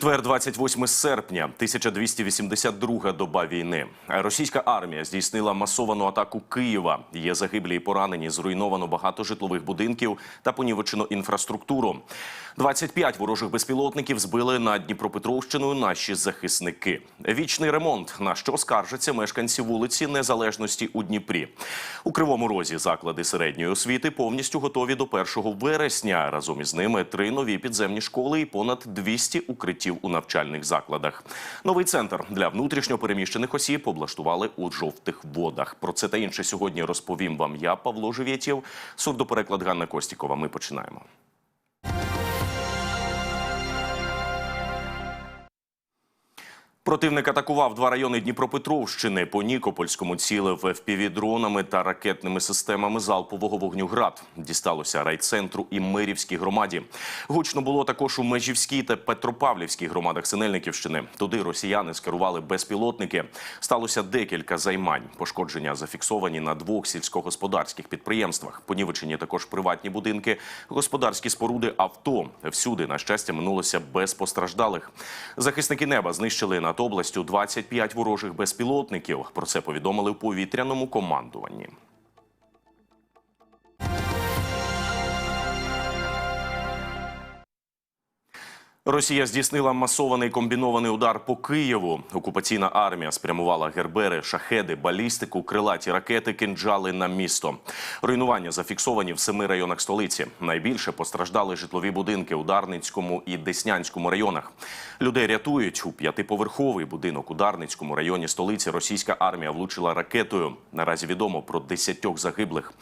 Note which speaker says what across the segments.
Speaker 1: Четвер, 28 серпня, 1282 доба війни. Російська армія здійснила масовану атаку Києва. Є загиблі і поранені, зруйновано багато житлових будинків та понівечено інфраструктуру. 25 ворожих безпілотників збили на Дніпропетровщину наші захисники. Вічний ремонт, на що скаржаться мешканці вулиці Незалежності у Дніпрі. У Кривому Розі заклади середньої освіти повністю готові до 1 вересня. Разом із ними три нові підземні школи і понад 200 укриттів у навчальних закладах. Новий центр для внутрішньо переміщених осіб облаштували у жовтих водах. Про це та інше сьогодні розповім вам я, Павло Живєтєв. Сурдопереклад Ганна Костікова. Ми починаємо. Противник атакував два райони Дніпропетровщини. По Нікопольському цілив FPV-дронами та ракетними системами залпового вогню «Град». Дісталося райцентру і Мирівській громаді. Гучно було також у Межівській та Петропавлівській громадах Синельниківщини. Туди росіяни скерували безпілотники. Сталося декілька займань. Пошкодження зафіксовані на двох сільськогосподарських підприємствах. Понівечені також приватні будинки, господарські споруди, авто. Всюди, на щастя, минулося без постраждалих. Захисники неба знищили над областю 25 ворожих безпілотників. Про це повідомили у повітряному командуванні. Росія здійснила масований комбінований удар по Києву. Окупаційна армія спрямувала гербери, шахеди, балістику, крилаті ракети, кинджали на місто. Руйнування зафіксовані в семи районах столиці. Найбільше постраждали житлові будинки у Дарницькому і Деснянському районах. Людей рятують у п'ятиповерховий будинок у Дарницькому районі столиці. Російська армія влучила ракетою. Наразі відомо про десятьох загиблих.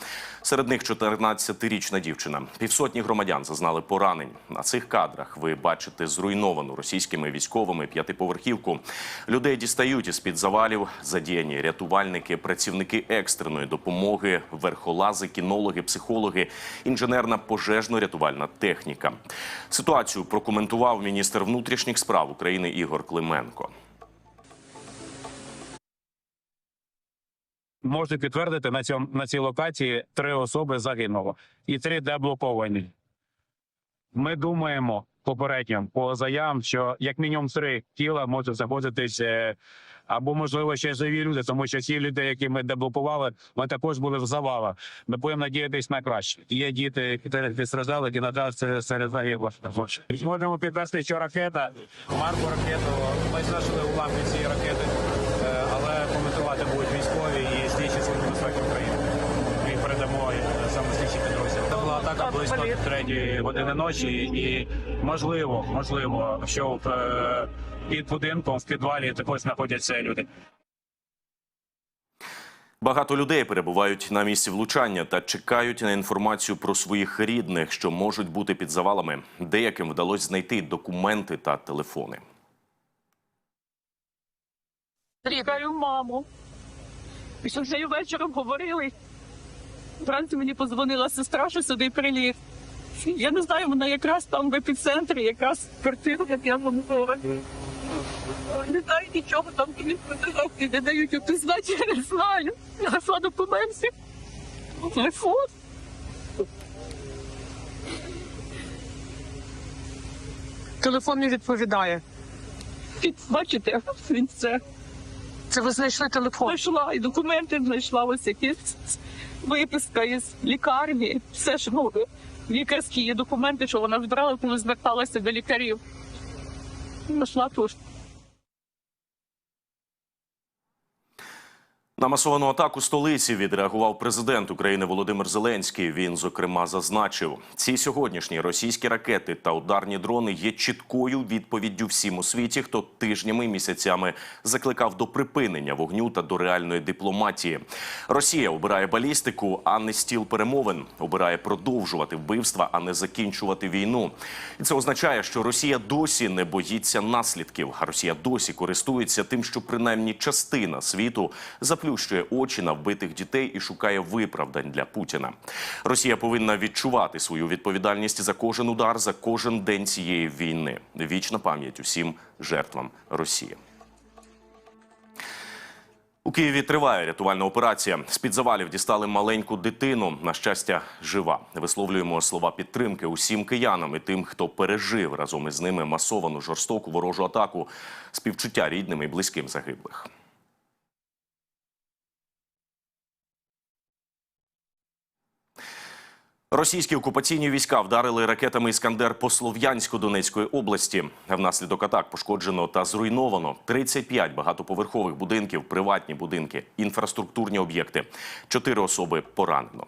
Speaker 1: Серед них 14-річна дівчина. Півсотні громадян зазнали поранень. На цих кадрах ви бачите зруйновану російськими військовими п'ятиповерхівку. Людей дістають із під завалів. Задіяні рятувальники, працівники екстреної допомоги, верхолази, кінологи, психологи, інженерна пожежно-рятувальна техніка. Ситуацію прокоментував міністр внутрішніх справ України Ігор Клименко.
Speaker 2: Можу підтвердити, на цьому на цій локації три особи загинуло і три деблоковані. Ми думаємо попередньо по заявам, що як мінімум три тіла можуть знаходитись е, або можливо ще живі люди, тому що ті люди, які ми деблокували, вони також були в завалах. Ми будемо надіятися на краще. Є діти, які постраждали, і надалі це серед загиблих. Можемо підвести, що ракета, марку ракету. Ми знайшли уламки цієї ракети, е, але коментувати будуть військові і слідчі служби безпеки України. І передамо е, саме слідчі підрозділи. Це була атака близько третьої години ночі, і можливо, можливо, що в, е, під будинком в підвалі також знаходяться люди.
Speaker 1: Багато людей перебувають на місці влучання та чекають на інформацію про своїх рідних, що можуть бути під завалами. Деяким вдалося знайти документи та телефони.
Speaker 3: Лікарю маму. Що вже вечором говорили. Вранці мені подзвонила сестра, що сюди приліг. Я не знаю, вона якраз там в епіцентрі, якраз квартира, як я вам говорю. Не знаю нічого, там мені фотографії не дають опізнати, я не знаю. Я знайшла документи. Телефон. Телефон не відповідає. Бачите, він це.
Speaker 4: Це ви знайшли телефон?
Speaker 3: Знайшла і документи знайшла ось якісь виписка із лікарні. Все ж ну, лікарські документи, що вона збирала, коли зверталася до лікарів. Нашла тут.
Speaker 1: На масовану атаку столиці відреагував президент України Володимир Зеленський. Він зокрема зазначив, ці сьогоднішні російські ракети та ударні дрони є чіткою відповіддю всім у світі, хто тижнями і місяцями закликав до припинення вогню та до реальної дипломатії. Росія обирає балістику, а не стіл перемовин. Обирає продовжувати вбивства, а не закінчувати війну. І це означає, що Росія досі не боїться наслідків. А Росія досі користується тим, що принаймні частина світу заплющує очі на вбитих дітей і шукає виправдань для Путіна. Росія повинна відчувати свою відповідальність за кожен удар, за кожен день цієї війни. Вічна пам'ять усім жертвам Росії. У Києві триває рятувальна операція. З під завалів дістали маленьку дитину. На щастя, жива. Висловлюємо слова підтримки усім киянам і тим, хто пережив разом із ними масовану жорстоку ворожу атаку. Співчуття рідним і близьким загиблих. Російські окупаційні війська вдарили ракетами Іскандер по Слов'янську Донецької області. Внаслідок атак пошкоджено та зруйновано 35 багатоповерхових будинків, приватні будинки, інфраструктурні об'єкти. Чотири особи поранено.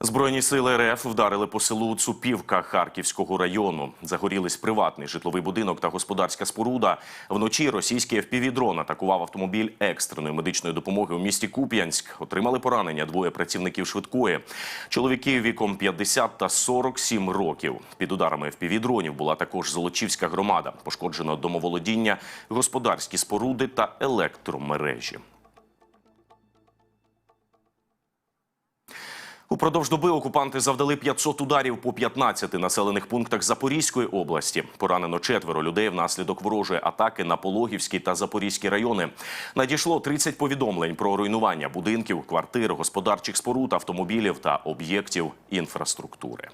Speaker 1: Збройні сили РФ вдарили по селу Цупівка Харківського району. Загорілись приватний житловий будинок та господарська споруда. Вночі російський FPV-дрон атакував автомобіль екстреної медичної допомоги у місті Куп'янськ. Отримали поранення двоє працівників швидкої. Чоловіки віком 50 та 47 років. Під ударами FPV-дронів була також Золочівська громада. Пошкоджено домоволодіння, господарські споруди та електромережі. Упродовж доби окупанти завдали 500 ударів по 15 населених пунктах Запорізької області. Поранено четверо людей внаслідок ворожої атаки на Пологівський та Запорізький райони. Надійшло 30 повідомлень про руйнування будинків, квартир, господарчих споруд, автомобілів та об'єктів інфраструктури.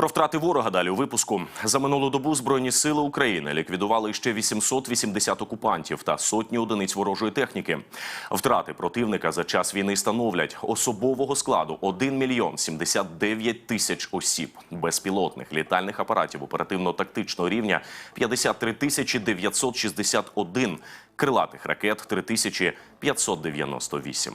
Speaker 1: Про втрати ворога далі у випуску за минулу добу збройні сили України ліквідували ще 880 окупантів та сотні одиниць ворожої техніки. Втрати противника за час війни становлять особового складу 1 мільйон 79 тисяч осіб, безпілотних літальних апаратів оперативно-тактичного рівня 53 тисячі 961, крилатих ракет 3598.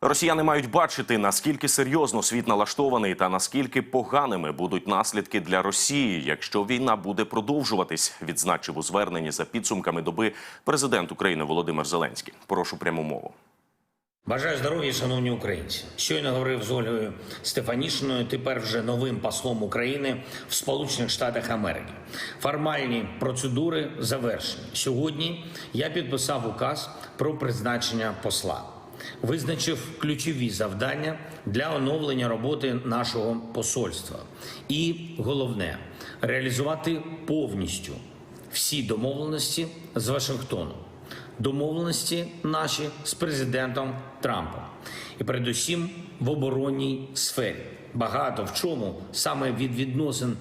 Speaker 1: Росіяни мають бачити, наскільки серйозно світ налаштований та наскільки поганими будуть наслідки для Росії, якщо війна буде продовжуватись, відзначив у зверненні за підсумками доби президент України Володимир Зеленський. Прошу пряму мову.
Speaker 5: Бажаю здоров'я, шановні українці. Щойно говорив з Ольгою Стефанішиною, тепер вже новим послом України в Сполучених Штатах Америки. Формальні процедури завершені. Сьогодні я підписав указ про призначення посла. Визначив ключові завдання для оновлення роботи нашого посольства. І головне реалізувати повністю всі домовленості з Вашингтоном домовленості наші з президентом Трампом, і передусім в оборонній сфері. Багато в чому саме від відносин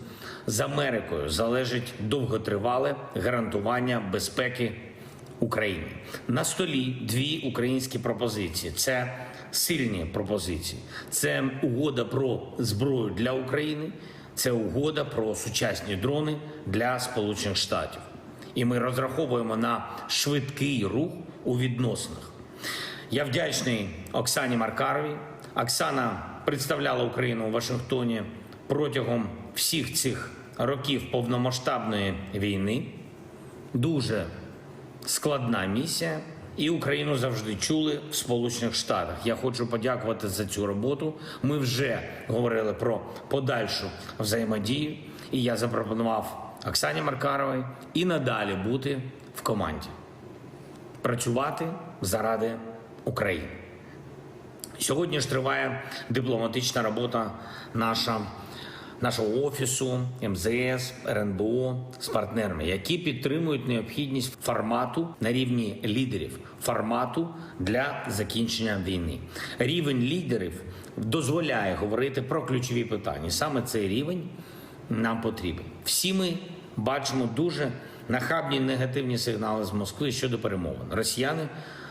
Speaker 5: з Америкою залежить довготривале гарантування безпеки України. На столі дві українські пропозиції. Це сильні пропозиції. Це угода про зброю для України. Це угода про сучасні дрони для Сполучених Штатів і ми розраховуємо на швидкий рух у відносинах. Я вдячний Оксані Маркаровій. Оксана представляла Україну у Вашингтоні протягом всіх цих років повномасштабної війни. Дуже складна місія, і Україну завжди чули в Сполучених Штатах. Я хочу подякувати за цю роботу. Ми вже говорили про подальшу взаємодію, і я запропонував Оксані Маркаровій і надалі бути в команді, працювати заради України. Сьогодні ж триває дипломатична робота наша, нашого офісу, МЗС, РНБО з партнерами, які підтримують необхідність формату на рівні лідерів, формату для закінчення війни. Рівень лідерів дозволяє говорити про ключові питання. Саме цей рівень нам потрібен. Всі ми бачимо дуже нахабні негативні сигнали з Москви щодо перемовин. Росіяни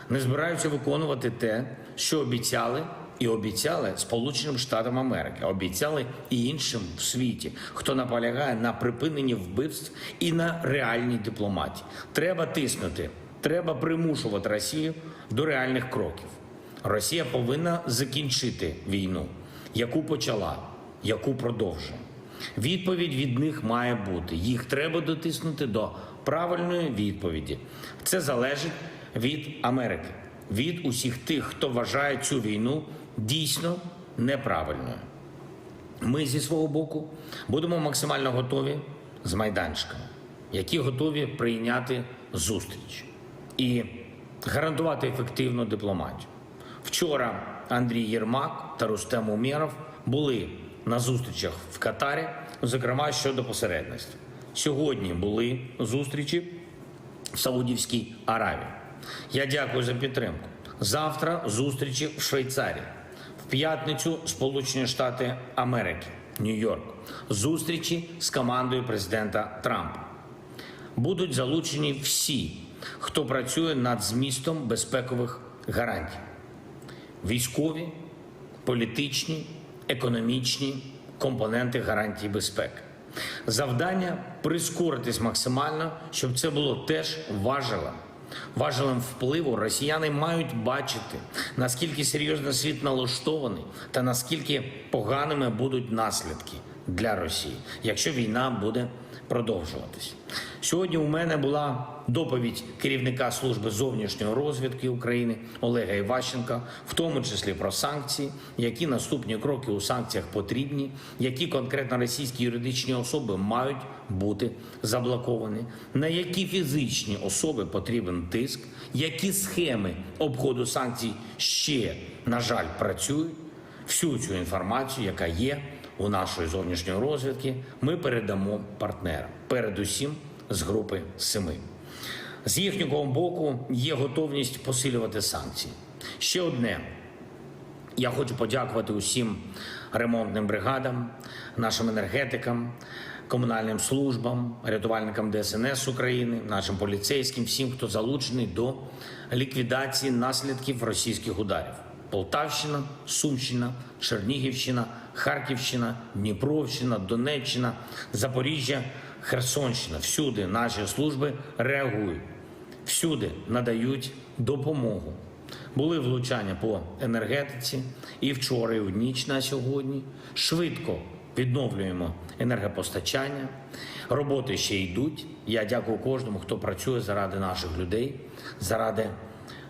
Speaker 5: не збираються виконувати те, що обіцяли, і обіцяли Сполученим Штатам Америки, обіцяли і іншим в світі, хто наполягає на припиненні вбивств і на реальній дипломатії. Треба тиснути, треба примушувати Росію до реальних кроків. Росія повинна закінчити війну, яку почала, яку продовжує. Відповідь від них має бути. Їх треба дотиснути до правильної відповіді. Це залежить від Америки, від усіх тих, хто вважає цю війну дійсно неправильною. Ми зі свого боку будемо максимально готові з майданчиками, які готові прийняти зустріч і гарантувати ефективну дипломатію. Вчора Андрій Єрмак та Рустем Умєров були на зустрічах в Катарі, зокрема щодо посередництва. Сьогодні були зустрічі в Саудівській Аравії. Я дякую за підтримку. Завтра зустрічі в Швейцарії. П'ятницю Сполучені Штати Америки, Нью-Йорк. Зустрічі з командою президента Трампа. Будуть залучені всі, хто працює над змістом безпекових гарантій: військові, політичні, економічні компоненти гарантій безпеки. Завдання прискоритись максимально, щоб це було теж важелем. Важелем впливу росіяни мають бачити, наскільки серйозно світ налаштований та наскільки поганими будуть наслідки для Росії, якщо війна буде продовжуватись. Сьогодні у мене була доповідь керівника служби зовнішньої розвідки України Олега Іващенка, в тому числі про санкції, які наступні кроки у санкціях потрібні, які конкретно російські юридичні особи мають бути заблоковані, на які фізичні особи потрібен тиск, які схеми обходу санкцій ще, на жаль, працюють. Всю цю інформацію, яка є у нашої зовнішньої розвідки, ми передамо партнерам, передусім з групи семи. З їхнього боку є готовність посилювати санкції. Ще одне. Я хочу подякувати усім ремонтним бригадам, нашим енергетикам, комунальним службам, рятувальникам ДСНС України, нашим поліцейським, всім, хто залучений до ліквідації наслідків російських ударів. Полтавщина, Сумщина, Чернігівщина, Харківщина, Дніпровщина, Донеччина, Запоріжжя, Херсонщина. Всюди наші служби реагують, всюди надають допомогу. Були влучання по енергетиці і вчора, і в ніч на сьогодні. Швидко відновлюємо енергопостачання. Роботи ще йдуть. Я дякую кожному, хто працює заради наших людей, заради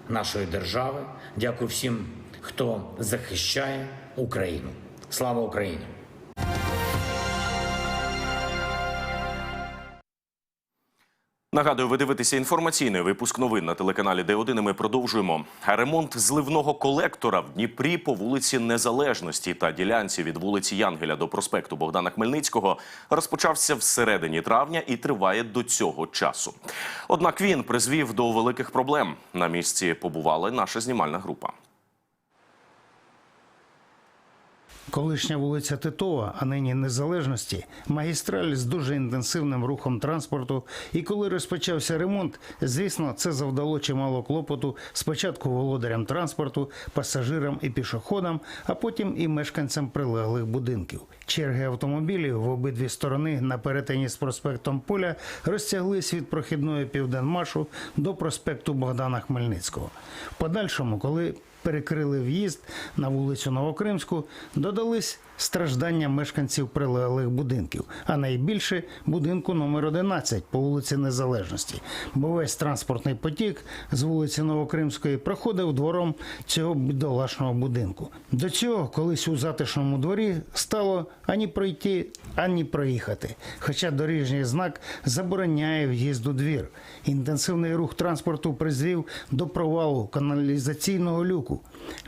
Speaker 5: нашої держави. Дякую всім, хто захищає Україну. Слава Україні!
Speaker 1: Нагадую, ви дивитеся інформаційний випуск новин на телеканалі Д1. і Ми продовжуємо. Ремонт зливного колектора в Дніпрі по вулиці Незалежності та ділянці від вулиці Янгеля до проспекту Богдана Хмельницького розпочався всередині травня і триває до цього часу. Однак він призвів до великих проблем. На місці побувала наша знімальна група.
Speaker 6: Колишня вулиця Титова, а нині Незалежності, магістраль з дуже інтенсивним рухом транспорту. І коли розпочався ремонт, звісно, це завдало чимало клопоту спочатку володарям транспорту, пасажирам і пішоходам, а потім і мешканцям прилеглих будинків. Черги автомобілів в обидві сторони на перетині з проспектом Поля розтяглись від прохідної південмашу до проспекту Богдана Хмельницького. Подальшому, коли перекрили в'їзд на вулицю Новокримську, додались страждання мешканців прилеглих будинків, а найбільше будинку номер 11 по вулиці Незалежності. Бо весь транспортний потік з вулиці Новокримської проходив двором цього бідолашного будинку. До цього колись у затишному дворі стало ані пройти, ані проїхати. Хоча доріжній знак забороняє в'їзд у двір. Інтенсивний рух транспорту призвів до провалу каналізаційного люку.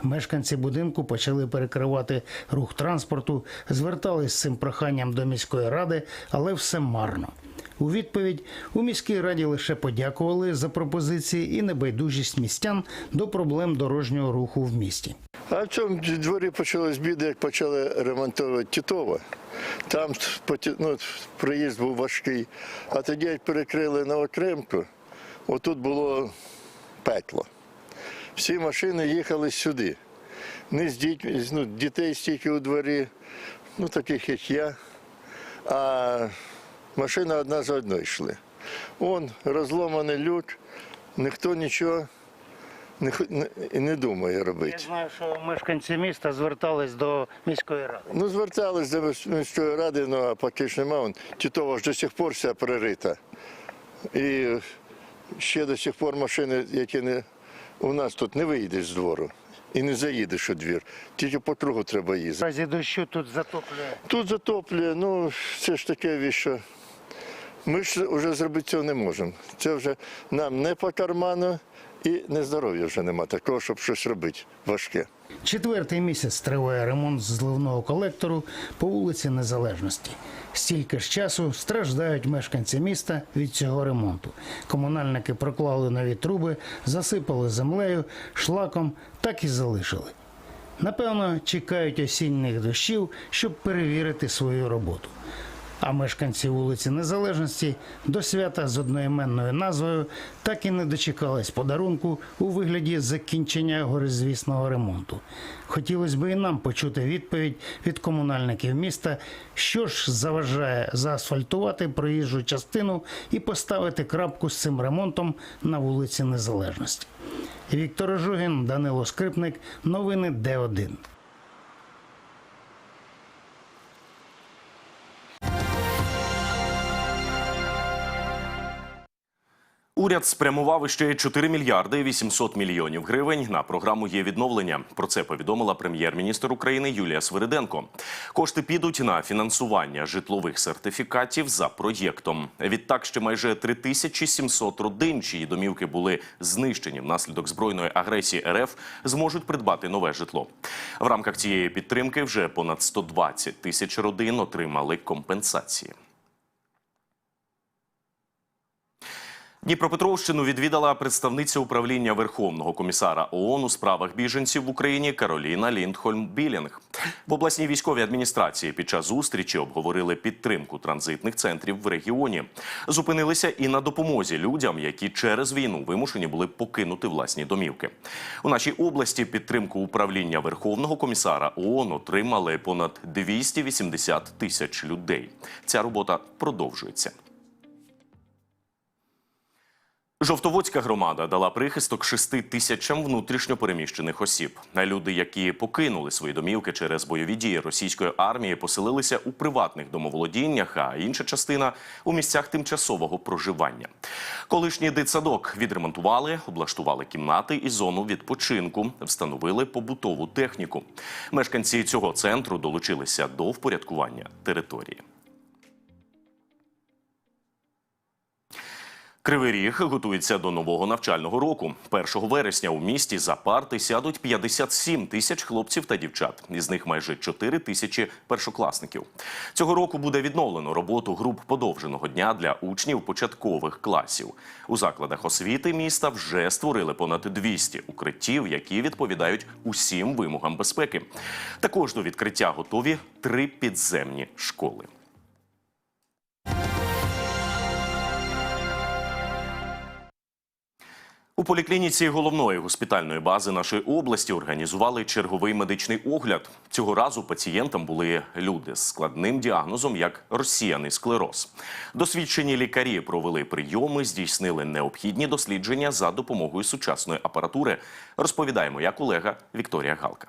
Speaker 6: Мешканці будинку почали перекривати рух транспорту, звертались з цим проханням до міської ради, але все марно. У відповідь у міській раді лише подякували за пропозиції і небайдужість містян до проблем дорожнього руху в місті.
Speaker 7: А в цьому дворі почалось біди, як почали ремонтувати Тітова. Там ну, проїзд був важкий. А тоді як перекрили Новокремку, отут було пекло. Всі машини їхали сюди. Не з дітьми, ну, дітей стільки у дворі, ну таких як я. А машина одна за одною йшли. Он розломаний люк, ніхто нічого не, не, і не думає робити.
Speaker 6: Я знаю, що мешканці міста звертались до міської ради.
Speaker 7: Ну, звертались до міської ради, ну а поки ж нема. Вон, Тітова ж до сих пор вся перерита. І ще до сих пор машини, які не у нас тут не виїдеш з двору і не заїдеш у двір. Тільки по кругу треба їздити.
Speaker 6: разі дощу тут затоплює.
Speaker 7: Тут затоплює, ну це ж таке що ми ж вже зробити цього не можемо. Це вже нам не по карману і нездоров'я вже нема такого, щоб щось робити важке.
Speaker 6: Четвертий місяць триває ремонт зливного колектору по вулиці Незалежності. Стільки ж часу страждають мешканці міста від цього ремонту. Комунальники проклали нові труби, засипали землею, шлаком, так і залишили. Напевно, чекають осінніх дощів, щоб перевірити свою роботу. А мешканці вулиці Незалежності до свята з одноіменною назвою так і не дочекались подарунку у вигляді закінчення горизвісного ремонту. Хотілося б і нам почути відповідь від комунальників міста, що ж заважає заасфальтувати проїжджу частину і поставити крапку з цим ремонтом на вулиці Незалежності. Віктор Жугін, Данило Скрипник, новини Д1.
Speaker 1: Уряд спрямував іще 4 мільярди 800 мільйонів гривень на програму є відновлення. Про це повідомила прем'єр-міністр України Юлія Свириденко. Кошти підуть на фінансування житлових сертифікатів за проєктом. Відтак ще майже 3700 родин, чиї домівки були знищені внаслідок збройної агресії РФ, зможуть придбати нове житло. В рамках цієї підтримки вже понад 120 тисяч родин отримали компенсації. Дніпропетровщину відвідала представниця управління Верховного комісара ООН у справах біженців в Україні Кароліна Ліндхольм Білінг. В обласній військовій адміністрації під час зустрічі обговорили підтримку транзитних центрів в регіоні. Зупинилися і на допомозі людям, які через війну вимушені були покинути власні домівки. У нашій області підтримку управління Верховного комісара ООН отримали понад 280 тисяч людей. Ця робота продовжується. Жовтоводська громада дала прихисток шести тисячам внутрішньопереміщених осіб. Люди, які покинули свої домівки через бойові дії російської армії, поселилися у приватних домоволодіннях, а інша частина у місцях тимчасового проживання. Колишній дитсадок відремонтували, облаштували кімнати і зону відпочинку, встановили побутову техніку. Мешканці цього центру долучилися до впорядкування території. Кривий Ріг готується до нового навчального року. 1 вересня у місті за парти сядуть 57 тисяч хлопців та дівчат. Із них майже 4 тисячі першокласників. Цього року буде відновлено роботу груп подовженого дня для учнів початкових класів. У закладах освіти міста вже створили понад 200 укриттів, які відповідають усім вимогам безпеки. Також до відкриття готові три підземні школи. У поліклініці головної госпітальної бази нашої області організували черговий медичний огляд. Цього разу пацієнтам були люди з складним діагнозом, як розсіяний склероз. Досвідчені лікарі провели прийоми, здійснили необхідні дослідження за допомогою сучасної апаратури. Розповідає моя колега Вікторія Галка.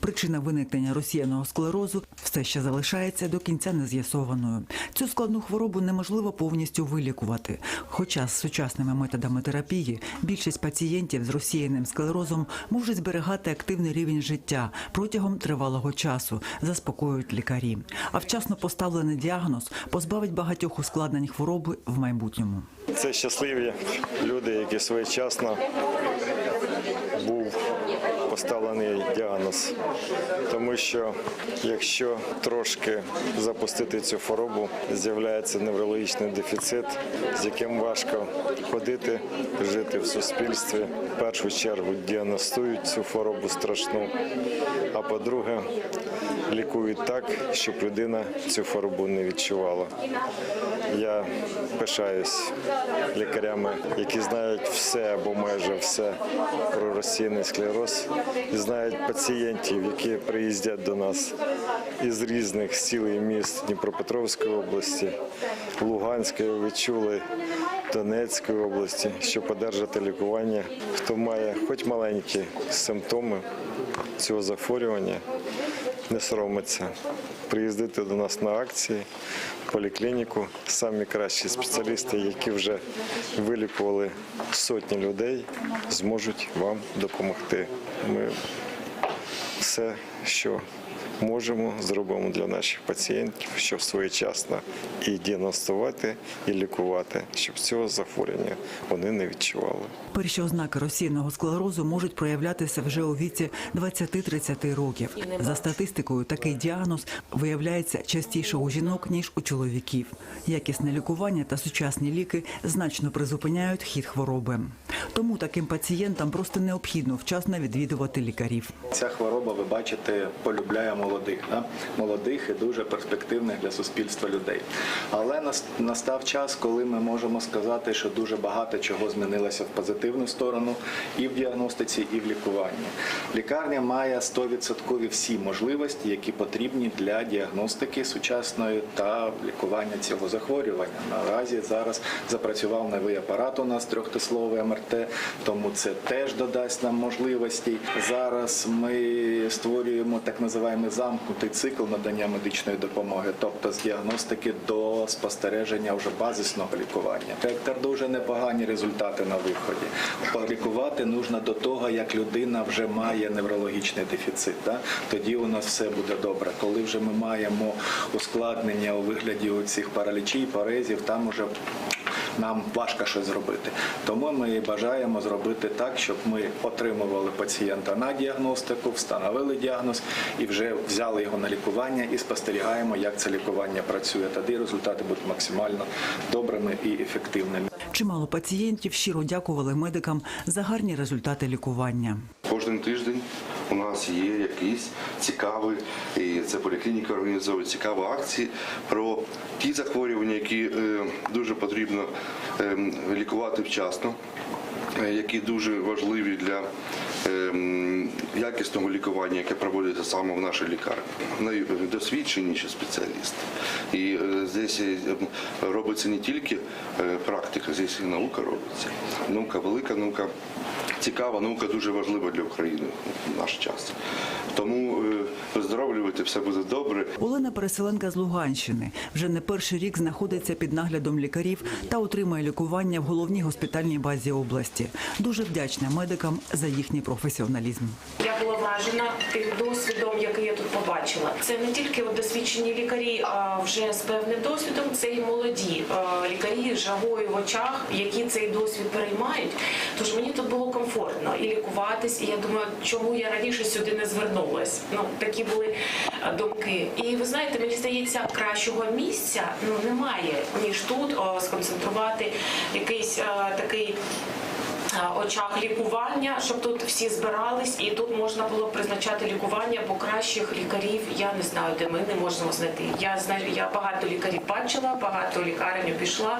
Speaker 8: Причина виникнення розсіяного склерозу все ще залишається до кінця нез'ясованою. Цю складну хворобу неможливо повністю вилікувати. Хоча з сучасними методами терапії більшість пацієнтів з розсіяним склерозом можуть зберігати активний рівень життя протягом тривалого часу, заспокоюють лікарі. А вчасно поставлений діагноз позбавить багатьох ускладнень хвороби в майбутньому.
Speaker 9: Це щасливі люди, які своєчасно був поставлений діагноз. Тому що якщо трошки запустити цю хворобу, з'являється неврологічний дефіцит, з яким важко ходити, жити в суспільстві. В першу чергу діагностують цю хворобу страшну, а по-друге, лікують так, щоб людина цю хворобу не відчувала. Я пишаюсь лікарями, які знають все або майже все про розсіяний склероз, знають пацієнтів, які приїздять до нас із різних сіл і міст Дніпропетровської області, Луганської, ви чули, Донецької області, щоб одержати лікування. Хто має хоч маленькі симптоми цього захворювання, не соромиться приїздити до нас на акції, поліклініку. Самі кращі спеціалісти, які вже вилікували сотні людей, зможуть вам допомогти. Ми все, що можемо, зробимо для наших пацієнтів, щоб своєчасно і діагностувати, і лікувати, щоб цього захворювання вони не відчували.
Speaker 8: Перші ознаки розсіяного склерозу можуть проявлятися вже у віці 20-30 років. За статистикою, такий діагноз виявляється частіше у жінок ніж у чоловіків. Якісне лікування та сучасні ліки значно призупиняють хід хвороби. Тому таким пацієнтам просто необхідно вчасно відвідувати лікарів.
Speaker 10: Ця хвороба, ви бачите, полюбляє молодих, да? молодих і дуже перспективних для суспільства людей. Але настав час, коли ми можемо сказати, що дуже багато чого змінилося в позитивну сторону і в діагностиці, і в лікуванні. Лікарня має 100% всі можливості, які потрібні для діагностики сучасної та лікування цього захворювання. Наразі зараз запрацював новий апарат у нас трьохтисловий МРТ, тому це теж додасть нам можливостей. Зараз ми створюємо так називаємо замкнутий цикл надання медичної допомоги, тобто з діагностики до спостереження вже базисного лікування. Вектор дуже непогані результати на виході. Полікувати нужно до того, як людина вже має неврологічний дефіцит. Да? Тоді у нас все буде добре. Коли вже ми маємо ускладнення у вигляді цих паралічів, парезів, там уже нам важко щось зробити. Тому ми бажаємо зробити так, щоб ми отримували пацієнта на діагностику, встановили діагноз і вже взяли його на лікування і спостерігаємо, як це лікування працює. Тоді результати будуть максимально добрими і ефективними.
Speaker 8: Чимало пацієнтів щиро дякували медикам за гарні результати лікування.
Speaker 11: Кожен тиждень у нас є якісь цікаві, і це поліклініка організовує цікаві акції про ті захворювання, які е, дуже потрібно е, лікувати вчасно, е, які дуже важливі для е, якісного лікування, яке проводиться саме в нашій лікарні. Найдосвідченіші спеціалісти. І е, здесь робиться не тільки практика, здесь і наука робиться. Наука велика, наука цікава, наука дуже важлива для України в наш час. Тому е, виздоровлювати все буде добре.
Speaker 8: Олена Переселенка з Луганщини вже не перший рік знаходиться під наглядом лікарів та отримує лікування в головній госпітальній базі області. Дуже вдячна медикам за їхній професіоналізм.
Speaker 12: Я була вражена тим досвідом, який я тут побачила. Це не тільки досвідчені лікарі, а вже з певним досвідом. Це і молоді е, лікарі з жагою в очах, які цей досвід переймають. Тож мені тут було комфортно і лікуватись. І я думаю, чому я раніше сюди не звернулась. Ну такі були е, думки. І ви знаєте, мені здається, кращого місця ну немає ніж тут о, сконцентрувати якийсь е, такий е, очах лікування, щоб тут всі збирались, і тут можна було призначати лікування, бо кращих лікарів я не знаю, де ми не можемо знайти. Я знаю, я багато лікарів бачила, багато лікарень пішла.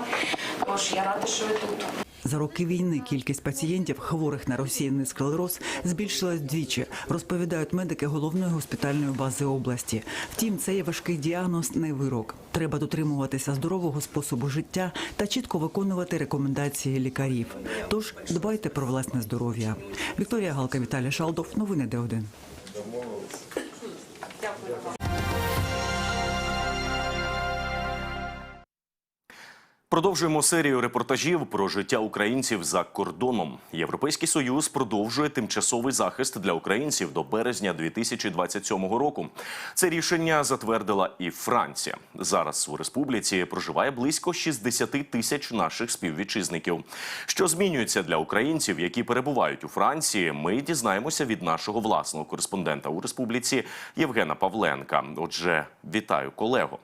Speaker 12: Тож я рада, що ви тут.
Speaker 8: За роки війни кількість пацієнтів, хворих на розсіяний склероз, збільшилась вдвічі, розповідають медики головної госпітальної бази області. Втім, цей важкий діагноз не вирок. Треба дотримуватися здорового способу життя та чітко виконувати рекомендації лікарів. Тож дбайте про власне здоров'я. Вікторія Галка, Віталій Шалдов. Новини Д1.
Speaker 1: Продовжуємо серію репортажів про життя українців за кордоном. Європейський союз продовжує тимчасовий захист для українців до березня 2027 року. Це рішення затвердила і Франція. Зараз у республіці проживає близько 60 тисяч наших співвітчизників. Що змінюється для українців, які перебувають у Франції? Ми дізнаємося від нашого власного кореспондента у республіці Євгена Павленка. Отже, вітаю колего.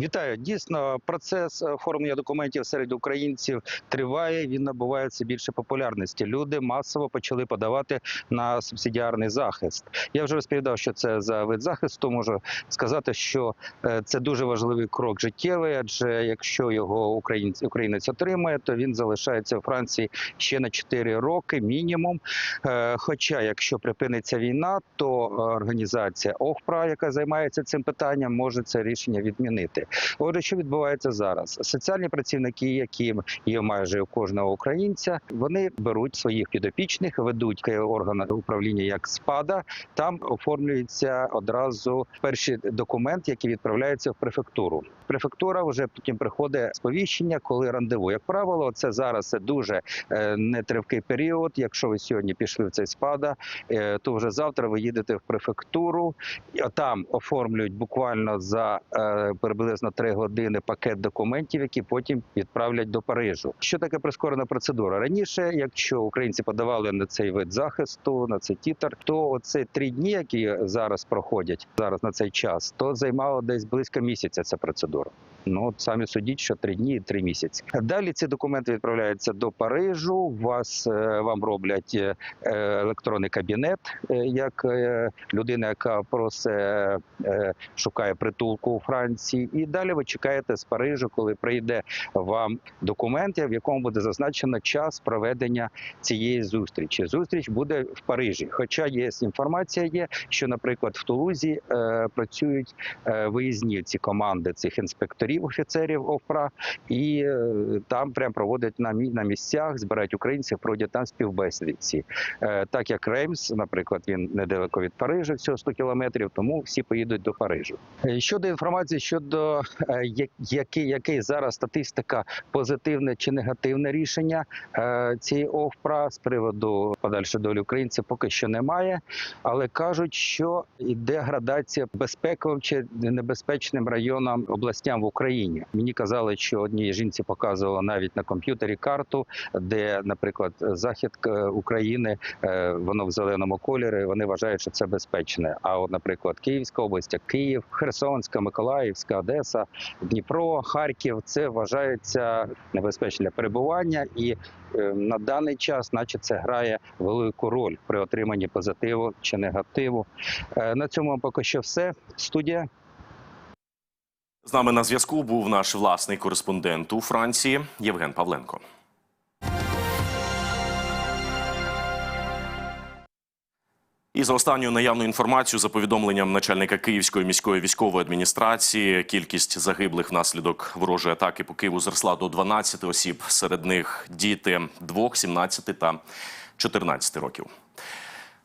Speaker 13: Вітаю. Дійсно, процес оформлення документів серед українців триває. Він набуває все більше популярності. Люди масово почали подавати на субсидіарний захист. Я вже розповідав, що це за вид захисту. Можу сказати, що е, це дуже важливий крок життєвий, адже якщо його українець українець отримає, то він залишається у Франції ще на 4 роки мінімум. Е, Хоча, якщо припиниться війна, то е, організація ОХПРА, яка займається цим питанням, може це рішення відмінити. Отже, що відбувається зараз? Соціальні працівники, які є майже у кожного українця, вони беруть своїх підопічних, ведуть органи управління як СПАДА. Там оформлюється одразу перший документ, який відправляється в префектуру. Префектура вже потім приходить сповіщення, коли рандеву. Як правило, це зараз дуже е, нетривкий період. Якщо ви сьогодні пішли в цей спада, е, то вже завтра ви їдете в префектуру, там оформлюють буквально за е, приблизно три години пакет документів, які потім відправлять до Парижу. Що таке прискорена процедура? Раніше, якщо українці подавали на цей вид захисту, на цей тітр, то оце три дні, які зараз проходять зараз на цей час, то займало десь близько місяця ця процедура. Ну самі судіть, що три дні і три місяці. Далі ці документи відправляються до Парижу. Вас е, вам роблять е, електронний кабінет, е, як людина, яка просить, е, шукає притулку у Франції. І далі ви чекаєте з Парижу, коли прийде вам документ, в якому буде зазначено час проведення цієї зустрічі. Зустріч буде в Парижі. Хоча є інформація, є що, наприклад, в Тулузі е, працюють е, виїзні ці команди цих інспекторів, офіцерів ОФПРА, і е, там прям проводять на на місцях, збирають українців, проводять там співбесіди. ці. Е, так як Реймс, наприклад, він недалеко від Парижа, всього 100 кілометрів, тому всі поїдуть до Парижу. Е, Щодо інформації щодо е, який, який зараз статистика позитивне чи негативне рішення е, цієї ОФПРА з приводу подальшої долі українців поки що немає, але кажуть, що йде градація безпековим чи небезпечним районам областям в Україні. Мені казали, що одній жінці показувала навіть на комп'ютері карту, де, наприклад, захід е, України, воно в зеленому кольорі. Вони вважають, що це безпечне. А от, наприклад, Київська область, Київ, Херсонська, Миколаївська, Одеса, Дніпро, Харків це вважається небезпечне для перебування і. е, На даний час, наче це грає велику роль при отриманні позитиву чи негативу. Е, На цьому поки що все. Студія.
Speaker 1: З нами на зв'язку був наш власний кореспондент у Франції Євген Павленко. І за останньою наявною інформацією, за повідомленням начальника Київської міської військової адміністрації, кількість загиблих внаслідок ворожої атаки по Києву зросла до 12 осіб. Серед них діти 2, 17 та 14 років.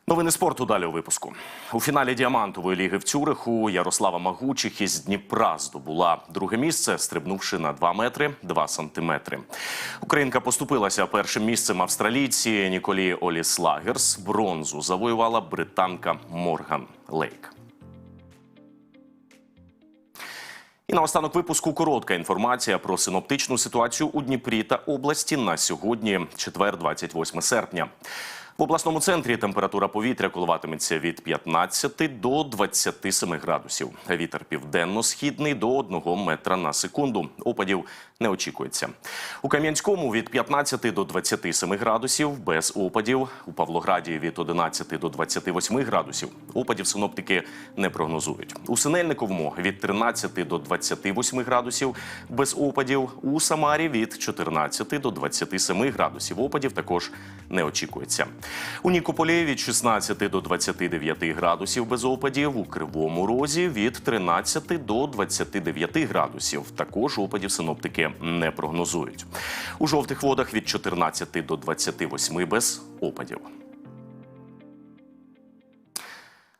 Speaker 1: Новини спорту далі у випуску. У фіналі діамантової ліги в Цюриху Ярослава Магучих із Дніпра здобула друге місце, стрибнувши на 2 метри 2 сантиметри. Українка поступилася першим місцем австралійці Ніколі Оліс Лагерс. Бронзу завоювала британка Морган Лейк. І наостанок випуску коротка інформація про синоптичну ситуацію у Дніпрі та області на сьогодні, четвер, 28 серпня. В обласному центрі температура повітря коливатиметься від 15 до 27 градусів. Вітер південно-східний до 1 метра на секунду. Опадів не очікується. У Кам'янському від 15 до 27 градусів без опадів. У Павлограді від 11 до 28 градусів. Опадів синоптики не прогнозують. У Синельниковому від 13 до 28 градусів без опадів. У Самарі від 14 до 27 градусів. Опадів також не очікується. У Нікополі від 16 до 29 градусів без опадів. У Кривому Розі від 13 до 29 градусів. Також опадів синоптики не прогнозують. У жовтих водах від 14 до 28 без опадів.